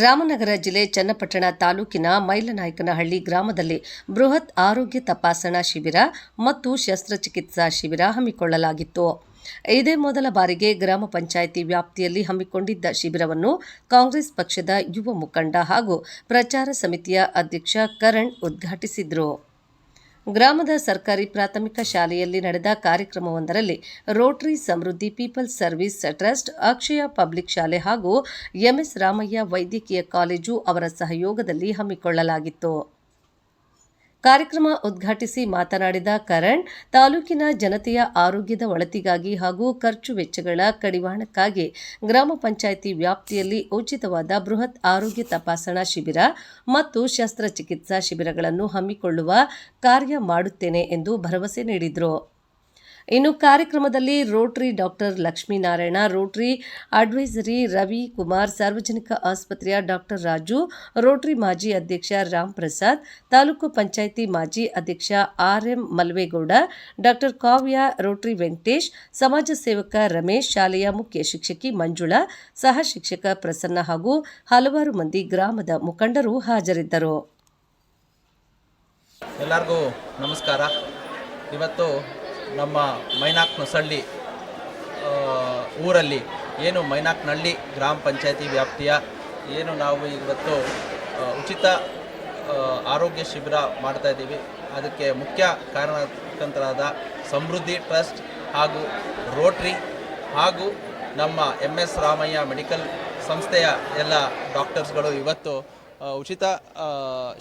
ರಾಮನಗರ ಜಿಲ್ಲೆ ಚನ್ನಪಟ್ಟಣ ತಾಲೂಕಿನ ಮೈಲನಾಯಕನಹಳ್ಳಿ ಗ್ರಾಮದಲ್ಲಿ ಬೃಹತ್ ಆರೋಗ್ಯ ತಪಾಸಣಾ ಶಿಬಿರ ಮತ್ತು ಶಸ್ತ್ರಚಿಕಿತ್ಸಾ ಶಿಬಿರ ಹಮ್ಮಿಕೊಳ್ಳಲಾಗಿತ್ತು. ಇದೇ ಮೊದಲ ಬಾರಿಗೆ ಗ್ರಾಮ ಪಂಚಾಯಿತಿ ವ್ಯಾಪ್ತಿಯಲ್ಲಿ ಹಮ್ಮಿಕೊಂಡಿದ್ದ ಶಿಬಿರವನ್ನು ಕಾಂಗ್ರೆಸ್ ಪಕ್ಷದ ಯುವ ಮುಖಂಡ ಹಾಗೂ ಪ್ರಚಾರ ಸಮಿತಿಯ ಅಧ್ಯಕ್ಷ ಕರಣ್ ಉದ್ಘಾಟಿಸಿದರು. ಗ್ರಾಮದ ಸರ್ಕಾರಿ ಪ್ರಾಥಮಿಕ ಶಾಲೆಯಲ್ಲಿ ನಡೆದ ಕಾರ್ಯಕ್ರಮವೊಂದರಲ್ಲಿ Rotary Samruddhi people's service trust, Akshaya public ಶಾಲೆ ಹಾಗೂ ಎಂಎಸ್ ರಾಮಯ್ಯ ವೈದ್ಯಕೀಯ ಕಾಲೇಜು ಅವರ ಸಹಯೋಗದಲ್ಲಿ ಹಮ್ಮಿಕೊಳ್ಳಲಾಗಿತ್ತು. ಕಾರ್ಯಕ್ರಮ ಉದ್ಘಾಟಿಸಿ ಮಾತನಾಡಿದ ಕರಣ್, ತಾಲೂಕಿನ ಜನತೆಯ ಆರೋಗ್ಯದ ಒಳತಿಗಾಗಿ ಹಾಗೂ ಖರ್ಚು ವೆಚ್ಚಗಳ ಕಡಿವಾಣಕ್ಕಾಗಿ ಗ್ರಾಮ ಪಂಚಾಯಿತಿ ವ್ಯಾಪ್ತಿಯಲ್ಲಿ ಉಚಿತವಾದ ಬೃಹತ್ ಆರೋಗ್ಯ ತಪಾಸಣಾ ಶಿಬಿರ ಮತ್ತು ಶಸ್ತ್ರಚಿಕಿತ್ಸಾ ಶಿಬಿರಗಳನ್ನು ಹಮ್ಮಿಕೊಳ್ಳುವ ಕಾರ್ಯ ಮಾಡುತ್ತೇನೆ ಎಂದು ಭರವಸೆ ನೀಡಿದರು. ಇನ್ನು ಕಾರ್ಯಕ್ರಮದಲ್ಲಿ Rotary doctor Lakshminarayana, Rotary advisory Ravi Kumar, ಸಾರ್ವಜನಿಕ ಆಸ್ಪತ್ರೆಯ ಡಾಕ್ಟರ್ ರಾಜು, ರೋಟರಿ ಮಾಜಿ ಅಧ್ಯಕ್ಷ ರಾಮ್ ಪ್ರಸಾದ್, ತಾಲೂಕು ಪಂಚಾಯಿತಿ ಮಾಜಿ ಅಧ್ಯಕ್ಷ RM Malvegowda, doctor Kavya, Rotary Venkatesh, ಸಮಾಜ ಸೇವಕ ರಮೇಶ್, ಶಾಲೆಯ ಮುಖ್ಯ ಶಿಕ್ಷಕಿ ಮಂಜುಳಾ, ಸಹ ಶಿಕ್ಷಕ ಪ್ರಸನ್ನ ಹಾಗೂ ಹಲವಾರು ಮಂದಿ ಗ್ರಾಮದ ಮುಖಂಡರು ಹಾಜರಿದ್ದರು. ಎಲ್ಲರಿಗೂ ನಮಸ್ಕಾರ. ಇವತ್ತು ನಮ್ಮ ಮೈನಾಕ್ ಹೊಸಳ್ಳಿ ಊರಲ್ಲಿ ಏನು ಮೈನಾಕ್ನಳ್ಳಿ ಗ್ರಾಮ ಪಂಚಾಯತಿ ವ್ಯಾಪ್ತಿಯ ಏನು ನಾವು ಇವತ್ತು ಉಚಿತ ಆರೋಗ್ಯ ಶಿಬಿರ ಮಾಡ್ತಾ ಇದ್ದೀವಿ. ಅದಕ್ಕೆ ಮುಖ್ಯ ಕಾರಣಕರ್ತರಾದ ಸಮೃದ್ಧಿ ಟ್ರಸ್ಟ್ ಹಾಗೂ ರೋಟ್ರಿ ಹಾಗೂ ನಮ್ಮ ಎಂ ಎಸ್ ರಾಮಯ್ಯ ಮೆಡಿಕಲ್ ಸಂಸ್ಥೆಯ ಎಲ್ಲ ಡಾಕ್ಟರ್ಸ್ಗಳು ಇವತ್ತು ಉಚಿತ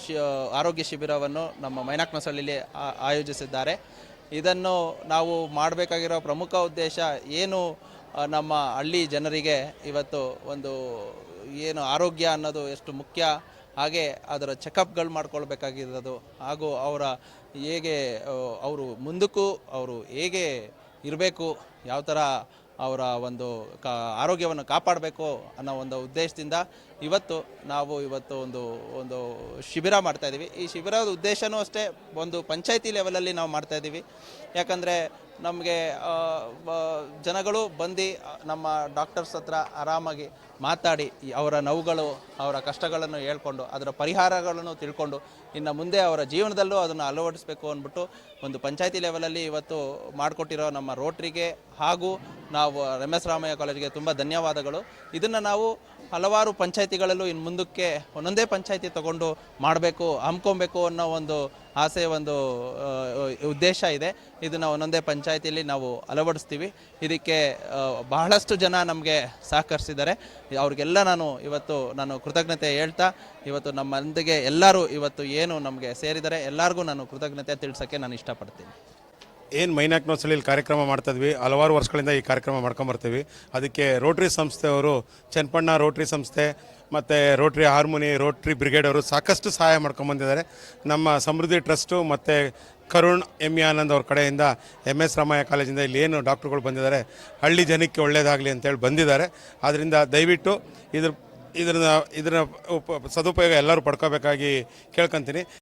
ಶಿ ಆರೋಗ್ಯ ಶಿಬಿರವನ್ನು ನಮ್ಮ ಮೈನಾಕ್ ನಸಳ್ಳಿಲಿ, ಆ- ಆಯೋಜಿಸಿದ್ದಾರೆ. ಇದನ್ನು ನಾವು ಮಾಡಬೇಕಾಗಿರೋ ಪ್ರಮುಖ ಉದ್ದೇಶ ಏನು ನಮ್ಮ ಹಳ್ಳಿ ಜನರಿಗೆ ಇವತ್ತು ಒಂದು ಏನು ಆರೋಗ್ಯ ಅನ್ನೋದು ಎಷ್ಟು ಮುಖ್ಯ, ಹಾಗೆ ಅದರ ಚೆಕಪ್ಗಳು ಮಾಡ್ಕೊಳ್ಬೇಕಾಗಿರೋದು, ಹಾಗೂ ಅವರ ಹೇಗೆ ಅವರು ಮುಂದಕ್ಕೂ ಅವರು ಹೇಗೆ ಇರಬೇಕು, ಯಾವ ಥರ ಅವರ ಒಂದು ಕಾ ಆರೋಗ್ಯವನ್ನು ಕಾಪಾಡಬೇಕು ಅನ್ನೋ ಒಂದು ಉದ್ದೇಶದಿಂದ ಇವತ್ತು ನಾವು ಇವತ್ತು ಒಂದು ಒಂದು ಶಿಬಿರ ಮಾಡ್ತಾಯಿದ್ದೀವಿ ಈ ಶಿಬಿರದ ಉದ್ದೇಶವೂ ಅಷ್ಟೇ, ಒಂದು ಪಂಚಾಯತಿ ಲೆವೆಲಲ್ಲಿ ನಾವು ಮಾಡ್ತಾಯಿದ್ದೀವಿ ಯಾಕಂದರೆ ನಮಗೆ ಜನಗಳು ಬಂದು ನಮ್ಮ ಡಾಕ್ಟರ್ಸ್ ಹತ್ರ ಆರಾಮಾಗಿ ಮಾತಾಡಿ ಅವರ ನೋವುಗಳು, ಅವರ ಕಷ್ಟಗಳನ್ನು ಹೇಳ್ಕೊಂಡು, ಅದರ ಪರಿಹಾರಗಳನ್ನು ತಿಳ್ಕೊಂಡು, ಇನ್ನು ಮುಂದೆ ಅವರ ಜೀವನದಲ್ಲೂ ಅದನ್ನು ಅಳವಡಿಸಬೇಕು ಅಂದ್ಬಿಟ್ಟು ಒಂದು ಪಂಚಾಯತಿ ಲೆವೆಲಲ್ಲಿ ಇವತ್ತು ಮಾಡಿಕೊಟ್ಟಿರೋ ನಮ್ಮ ರೋಟ್ರಿಗೆ ಹಾಗೂ ನಾವು ಎಂ ಎಸ್ ರಾಮಯ್ಯ ಕಾಲೇಜಿಗೆ ತುಂಬ ಧನ್ಯವಾದಗಳು. ಇದನ್ನು ನಾವು ಹಲವಾರು ಪಂಚಾಯಿತಿಗಳಲ್ಲೂ ಇನ್ನು ಮುಂದಕ್ಕೆ ಒಂದೊಂದೇ ಪಂಚಾಯಿತಿ ತಗೊಂಡು ಮಾಡಬೇಕು ಹಮ್ಕೊಬೇಕು ಅನ್ನೋ ಒಂದು ಆಸೆ, ಒಂದು ಉದ್ದೇಶ ಇದೆ. ಇದನ್ನು ಒಂದೊಂದೇ ಪಂಚಾಯಿತಿಯಲ್ಲಿ ನಾವು ಅಳವಡಿಸ್ತೀವಿ. ಇದಕ್ಕೆ ಬಹಳಷ್ಟು ಜನ ನಮಗೆ ಸಹಕರಿಸಿದ್ದಾರೆ. ಅವ್ರಿಗೆಲ್ಲ ನಾನು ಇವತ್ತು ನಾನು ಕೃತಜ್ಞತೆ ಹೇಳ್ತಾ, ಇವತ್ತು ನಮ್ಮೊಂದಿಗೆ ಎಲ್ಲರೂ ಇವತ್ತು ಏನು ನಮಗೆ ಸೇರಿದ್ದಾರೆ, ಎಲ್ಲರಿಗೂ ನಾನು ಕೃತಜ್ಞತೆ ತಿಳಿಸೋಕ್ಕೆ ನಾನು ಇಷ್ಟಪಡ್ತೀನಿ. ಏನು ಮೈನಾಕ್ ಇಲ್ಲಿ ಕಾರ್ಯಕ್ರಮ ಮಾಡ್ತಿದ್ವಿ ಹಲವಾರು ವರ್ಷಗಳಿಂದ ಈ ಕಾರ್ಯಕ್ರಮ ಮಾಡ್ಕೊಂಬರ್ತೀವಿ. ಅದಕ್ಕೆ ರೋಟ್ರಿ ಸಂಸ್ಥೆಯವರು ಚನ್ನಪಣ್ಣ ರೋಟ್ರಿ ಸಂಸ್ಥೆ, ಮತ್ತು ರೋಟ್ರಿ ಹಾರ್ಮೋನಿ, ರೋಟ್ರಿ ಬ್ರಿಗೇಡ್ ಅವರು ಸಾಕಷ್ಟು ಸಹಾಯ ಮಾಡ್ಕೊಂಬಂದಿದ್ದಾರೆ. ನಮ್ಮ ಸಮೃದ್ಧಿ ಟ್ರಸ್ಟು ಮತ್ತು ಕರುಣ್ ಎಂ ಎ ಆನಂದ್ ಅವ್ರ ಕಡೆಯಿಂದ ಎಂ ಎಸ್ ರಾಮಯ್ಯ ಕಾಲೇಜಿಂದ ಇಲ್ಲಿ ಏನು ಡಾಕ್ಟ್ರುಗಳು ಬಂದಿದ್ದಾರೆ, ಹಳ್ಳಿ ಜನಕ್ಕೆ ಒಳ್ಳೆಯದಾಗಲಿ ಅಂತೇಳಿ ಬಂದಿದ್ದಾರೆ. ಆದ್ದರಿಂದ ದಯವಿಟ್ಟು ಇದ್ರ ಇದರ ಇದರ ಉಪ ಸದುಪಯೋಗ ಎಲ್ಲರೂ ಪಡ್ಕೋಬೇಕಾಗಿ ಕೇಳ್ಕೊತೀನಿ.